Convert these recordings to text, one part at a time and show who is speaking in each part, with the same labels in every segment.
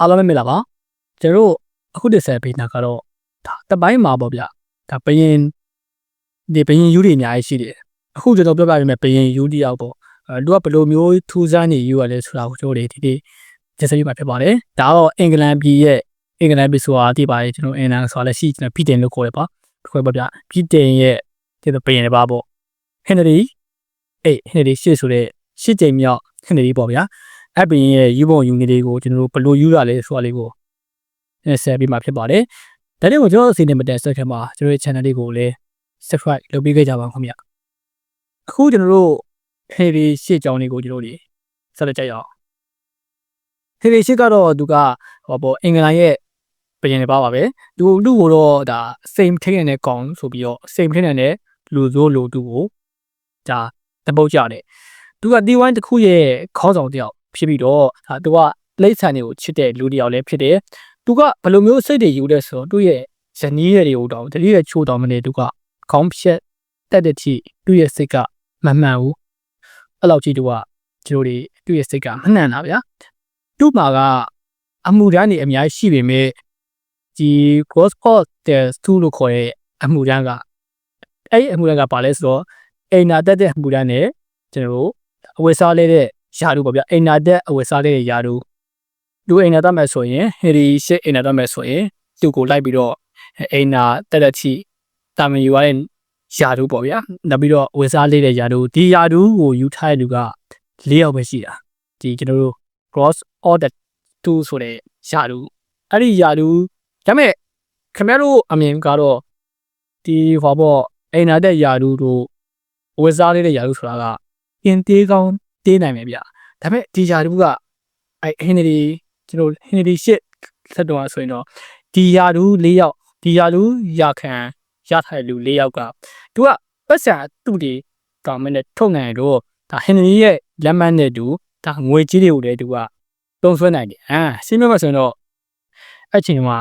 Speaker 1: အားလုံးပဲမင်္ဂလာပါကျွန်တော်တို့အခုတစ်ဆက်ပေးတာကတော့ဒါတပိုင်းမှာပေါ့ဗျဒါဘယင်ဒီဘယင်ယူတွေအများကြီးရှိတယ်အခုကျွန်တော်ပြောပြရမယ်ဘယင်ယူတယောက်ပေါ့အဲသူကဘယ်လိုမျိုးထူးဆန်းနေယူရလဲဆိုတာကိုကျွန်တော်တို့ဒီဒီကျစပြီးမှဖြစ်ပါတယ်ဒါတော့အင်္ဂလန်ပြည်ရဲ့အင်္ဂလန်ပြည်ဆိုတာတည်ပါတယ်ကျွန်တော်အင်္ဂလန်ဆိုတာလည်းရှိကျွန်တော်ပြည်တင်လို့ခေါ်ရပါခွဲပါဗျပြည်တင်ရဲ့ဒီဘယင်တွေပါပေါ့ဟင်နရီအေးဟင်နရီရှစ်ဆိုတဲ့ရှစ်ကြိမ်မြောက်ဟင်နရီပေါ့ဗျာ အပင်ရဲ့ယူပုံယူနေတွေကိုကျွန်တော်တို့ဘယ်လိုယူရလဲဆိုတာလေးကိုဆက်ပြီးမှဖြစ်ပါတယ်။ဒါတွေကိုကျွန်တော်အစီအစဉ်မတက်ဆက်ခင်မှာကျွန်တော်ရဲ့ channel လေးကိုလည်း subscribe လုပ်ပေးခဲ့ကြပါဦးခင်ဗျ။အခုကျွန်တော်တို့ဟေရီရှေ့ကြောင်းလေးကိုကျွန်တော်တို့ဆက်လက်ကြရအောင်။ဟေရီရှေ့ကတော့သူကဟောပေါ့အင်္ဂလန်ရဲ့ပြင်နေပါပါပဲ။သူလူကိုတော့ဒါစိမ်ထိနေတဲ့ကောင်ဆိုပြီးတော့စိမ်ထိနေတဲ့လူစိုးလူသူကိုဒါတပုတ်ကြတယ်။သူက D1 တစ်ခုရဲ့ခေါင်းဆောင်တယောက် ဖြစ်ပြီးတော့ဒါသူကလိမ့်ဆန်တွေကိုချစ်တဲ့လူတစ်ယောက်လည်းဖြစ်တယ်သူကဘယ်လိုမျိုးစိတ်တွေယူလဲဆိုတော့သူ့ရဲ့ဇနီးရဲ့တွေကိုတောင်တတိယချိုးတောင်မနေသူကခေါင်းဖြက်တက်တဲ့ထိသူ့ရဲ့စိတ်ကမမှန်ဘူးအဲ့လောက်ကြီးသူကကျွန်တော်တွေသူ့ရဲ့စိတ်ကမနှံ့တာဗျာသူ့မှာကအမှုတန်းနေအများကြီးရှိပေမဲ့ဒီ cross court test 2လို့ခေါ်တဲ့အမှုတန်းကအဲ့ဒီအမှုတန်းကပါလဲဆိုတော့အိမ်နာတက်တဲ့အမှုတန်းနဲ့ကျွန်တော်တို့အဝယ်စားလေးတဲ့ ယာတူပေါ့ဗျအိမ်နာတက်အဝယ်စားလေးတဲ့ယာတူလူအိမ်နာတက်မယ်ဆိုရင်ဟေဒီရှစ်အိမ်နာတက်မယ်ဆိုရင်သူ့ကိုလိုက်ပြီးတော့အိမ်နာတက်တဲ့ချီတာမန်ယူရတဲ့ယာတူပေါ့ဗျာနောက်ပြီးတော့ဝယ်စားလေးတဲ့ယာတူဒီယာတူကိုယူထားတဲ့လူက၄ယောက်ပဲရှိတာဒီကျွန်တော်တို့ cross order 2ဆိုတဲ့ယာတူအဲ့ဒီယာတူဒါပေမဲ့ခင်ဗျားတို့အမြင်ကတော့ဒီဟောပေါ့အိမ်နာတက်ယာတူတို့ဝယ်စားလေးတဲ့ယာတူဆိုတာကအင်သေးကောင်း တေးနိုင်မယ်ဗျဒါပေမဲ့ဒီယာတူကအဲဟင်နရီကျွန်တော်ဟင်နရီရှစ်ဆက်တော့ဆိုရင်တော့ဒီယာတူ၄ယောက်ဒီယာတူရခံရထားတဲ့လူ၄ယောက်ကသူကပတ်စံသူ့ဒီကောင်မနဲ့ထုတ်နိုင်တော့ဒါဟင်နရီရဲ့လက်မှတ်နဲ့တူဒါငွေကြီးတွေကိုလည်းသူကတုံးဆွဲနိုင်တယ်အာရှင်းပြမဆိုရင်တော့အဲ့ချိန်မှာ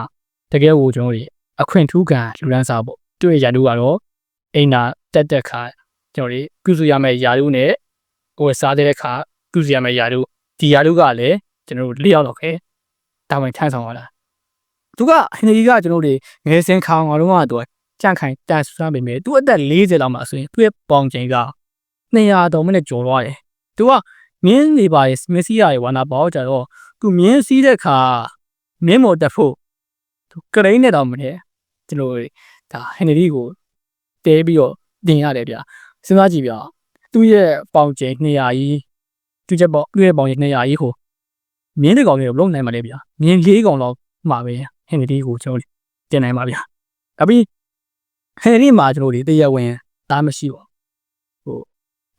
Speaker 1: တကယ်ကိုကျွန်တော်တို့အခွင့်ထူးခံလူရန်စားပေါ့သူ့ရဲ့ယာတူကတော့အိမ်နာတက်တက်ခါကျွန်တော်တို့ပြုစုရမယ့်ယာတူနဲ့ ဟိုစားတဲ့အခါပြုစီရမယ့်ຢာတို့ဒီຢာတို့ကလည်းကျွန်တော်တို့လျှောက်တော့ခဲတာဝန်ထမ်းဆောင်ရတာသူကဟင်နရီကကျွန်တော်တို့ငယ်စင်ခေါင်အောင်တော့သူကကြန့်ခိုင်တန်ဆန်းပေမဲ့သူအသက်40လောက်မှဆိုရင်သူ့ရဲ့ပေါင်ချိန်က200တောင်မနဲ့ကျော်သွားတယ်သူကမြင်းနေပါရဲ့မက်ဆီယာရဲ့ဝါနာပေါကြတော့သူမြင်းစီးတဲ့ခါမြင်းမော်တက်ဖို့သူကရိန်းနဲ့တောင်မနဲ့ကျွန်တော်ဒါဟင်နရီကိုတဲပြီးတော့တင်ရတယ်ဗျစဉ်းစားကြည့်ဗျ သူ့ရဲ့ပေါင်ကျင်း200ကြီးသူချက်ပေါ့သူ့ရဲ့ပေါင်ကျင်း200ကြီးကိုမြင်းတစ်ကောင်လေးကိုလုံးနိုင်ပါလေဗျာမြင်း၄ကောင်လောက်မှာပဲဟင်နရီကိုကျွန်တော်တင်နိုင်ပါဗျာဒါပြီးဟင်နရီမှာကျွန်တော်ဒီတရက်ဝင်သားမရှိပါဟို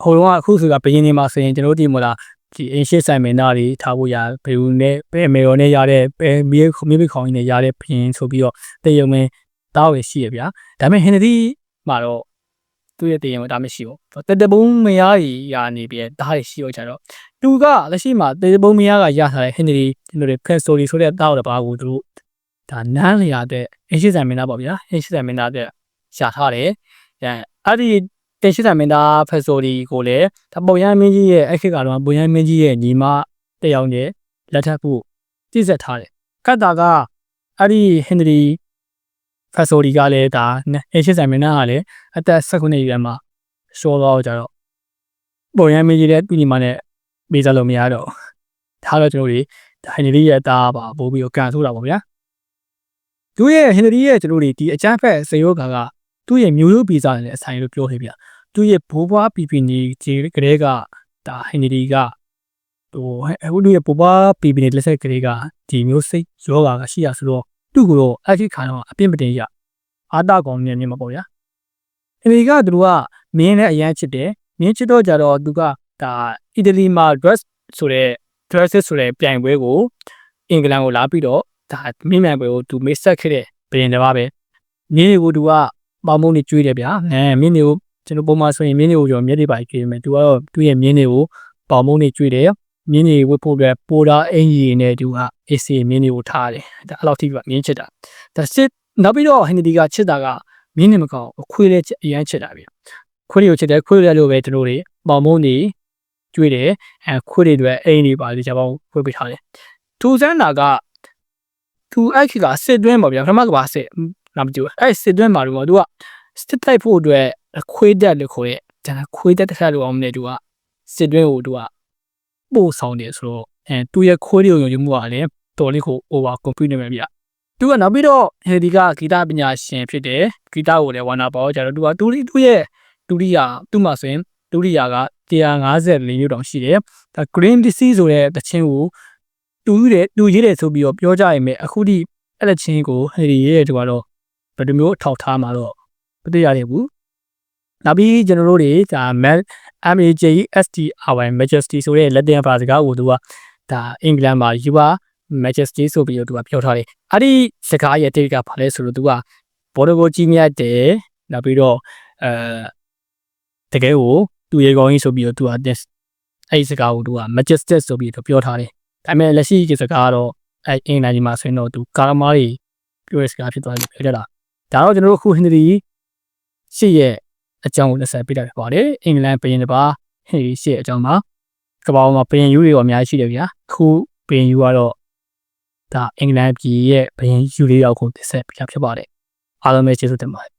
Speaker 1: ဟိုတော့အခုဆိုကဘယင်းနေမှာဆိုရင်ကျွန်တော်ဒီမလားဒီအင်ရှစ်ဆိုင်မင်နာတွေထားဖို့ရဘယ်ဦးနဲ့ဘယ်မေရောနဲ့ရတဲ့ဘယ်မြေမြေမိခေါင်းကြီးနဲ့ရတဲ့ဖင်ဆိုပြီးတော့တရုံမင်းတောက်ရရှိရဗျာဒါပေမဲ့ဟင်နရီမှာတော့ သူ့ရဲ့တည်ရင်ဒါမရှိဘူးတတပုံးမယားကြီးရာနေပြီးဒါတွေရှိတော့ကြတော့သူကလက်ရှိမှာတတပုံးမယားကရထားတဲ့ဟင်နရီကျွန်တော်တို့ဖက်ဆိုလီဆိုတဲ့တောက်တပါးကိုသူတို့ဒါနန်းလျာတဲ့အင်းရှိဆန်မင်းသားပေါ့ဗျာအင်းရှိဆန်မင်းသားတဲ့ရှာထားတယ်အဲအဲ့ဒီတင်ရှိဆန်မင်းသားဖက်ဆိုလီကိုလည်းဒါပုံရမင်းကြီးရဲ့အခက်ကတော့ပုံရမင်းကြီးရဲ့ညီမတယောက်နဲ့လက်ထပ်ဖို့တည်ဆက်ထားတယ်ကတ်တာကအဲ့ဒီဟင်နရီ ဖက်ဆိုဒီကလည်းဒါအရှစ်ဆိုင်မင်းနာကလည်းအသက်၁၉ရက်မှာရှောတော့ကြတော့ပုံရမ်းမေးကြီးတဲ့ပြည်မှာနဲ့ပေးစားလို့မရတော့ဒါတော့ကျွန်တော်တို့ဟန်နရီရဲ့အသားပါပို့ပြီးတော့ကန်ဆိုတာပေါ့ဗျာသူရဲ့ဟန်နရီရဲ့ကျွန်တော်တို့ဒီအချမ်းဖက်စေယောဂါကသူ့ရဲ့မျိုးရိုးပြည်စားနဲ့အဆိုင်လို့ပြောခဲ့ဗျာသူရဲ့ဘိုးဘွားပီပီနေကြီးကလေးကဒါဟန်နရီကဟိုအခုသူရဲ့ဘိုးဘွားပီပီနေလက်ဆက်ကလေးကဒီမျိုးစိတ်ယောဂါကရှိရဆိုတော့ သူ့ကိုတော့အခိခါတော့အပြင်းပတင်ရအာတာကောင်နေနေမှာပေါ့ဗျာအမေကသူကမင်းနဲ့အရန်ချစ်တယ်မင်းချစ်တော့ကြတော့သူကဒါအီတလီမှာ dress ဆိုတဲ့ dress ဆိုတဲ့ပြိုင်ပွဲကိုအင်္ဂလန်ကိုလာပြီးတော့ဒါမင်းမြိုင်ပွဲကိုသူမေးဆက်ခဲ့တဲ့ပြင်တယ်ပါပဲမင်းတွေကိုသူကပေါမုံနေကျွေးတယ်ဗျာအဲမင်းတွေကိုကျွန်တော်ပုံမှန်ဆိုရင်မင်းတွေကိုကျွန်တော်မျက်တွေပါကြည့်မယ်သူကတော့သူ့ရဲ့မင်းတွေကိုပေါမုံနေကျွေးတယ် မြင်းတွေဝတ်ဖို့အတွက်ပိုတာအင်ကြီးနဲ့သူက AC မြင်းတွေကိုထားတယ်ဒါအဲ့လောက်ထိကမြင်းချစ်တာဒါစစ်နောက်ပြီးတော့ဟန်နီဒီကချစ်တာကမြင်းနေမကောင်းခွေးလေးအရန်ချစ်တာဗျခွေးတွေကိုချစ်တယ်ခွေးလေးလိုပဲကျွန်တော်တွေပေါင်မုံနေကျွေးတယ်အဲခွေးတွေအတွက်အိမ်တွေပါလေဂျပန်ခွေးပေးထားတယ်ထူဆန်းတာကသူအဲ့ခေတ်ကစစ်တွင်းပေါ့ဗျာပထမကဘာစစ်လာမကြည့်ဘူးအဲ့စစ်တွင်းမှာတော့သူကစစ်တိုက်ဖို့အတွက်ခွေးတက်လို့ခေါ်ရဲ့ဒါခွေးတက်တစ်ခါလို့အောင်မနေသူကစစ်တွင်းကိုသူက ပို့ဆောင်တယ်ဆိုတော့အဲသူရဲ့ခွေးတွေကိုယုံကြည်မှုကလည်းတော်လေးကို over compute နေမှာဗျသူကနောက်ပြီးတော့ဟေဒီကဂီတပညာရှင်ဖြစ်တယ်ဂီတကိုလည်းဝါနာပေါ့ကြတော့သူကသူသူရဲ့ဒုတိယသူ့မှာဆိုရင်ဒုတိယက154မျိုးတောင်ရှိတယ်ဒါ green disease ဆိုတဲ့တခြင်းကိုတူယူတယ်တူရေးတယ်ဆိုပြီးတော့ပြောကြရင်ပဲအခုထိအဲ့လက်ချင်းကိုဟေဒီရေးတဲ့သူကတော့ဘယ်လိုမျိုးအထောက်ထားမှာတော့မသိရသေးဘူး နောက်ပြီးကျွန်တော်တို့တွေဒါ MAJSTRY Majesty ဆိုတဲ့လက်တင်ဘာစကားကိုသူကဒါအင်္ဂလန်မှာ you are majesty ဆိုပြီးတော့သူကပြောထားတယ်အဲ့ဒီစကားရဲ့တိတ်ကဘာလဲဆိုတော့သူကဘော်ဒကိုကြီးမြတ်တယ်နောက်ပြီးတော့အဲတကယ်ကိုသူရေကောင်းကြီးဆိုပြီးတော့သူကအဲ့ဒီစကားကိုသူက majestic ဆိုပြီးတော့ပြောထားတယ်ဒါပေမဲ့လက်ရှိဒီစကားကတော့အဲအင်္ဂလန်ကြီးမှာဆိုရင်တော့သူကာရမားကြီးပြောတဲ့စကားဖြစ်သွားတယ်ပြောတတ်တာဒါတော့ကျွန်တော်တို့အခုဟင်ဒီရှေ့ရဲ့ အကြောင်းကိုလက်ဆက်ပေးတာဖြစ်ပါတယ်အင်္ဂလန်ဘရင်တစ်ပါးဟေးရှေ့အကြောင်းမှာကမ္ဘာပေါ်မှာဘရင်ယူတွေရောအများကြီးရှိတယ်ဗျာအခုဘရင်ယူကတော့ဒါအင်္ဂလန်ပြည်ရဲ့ဘရင်ယူလေးယောက်ကိုတစ်ဆက်ပြဖြစ်ပါတယ်အားလုံးပဲကျေးဇူးတင်ပါတယ်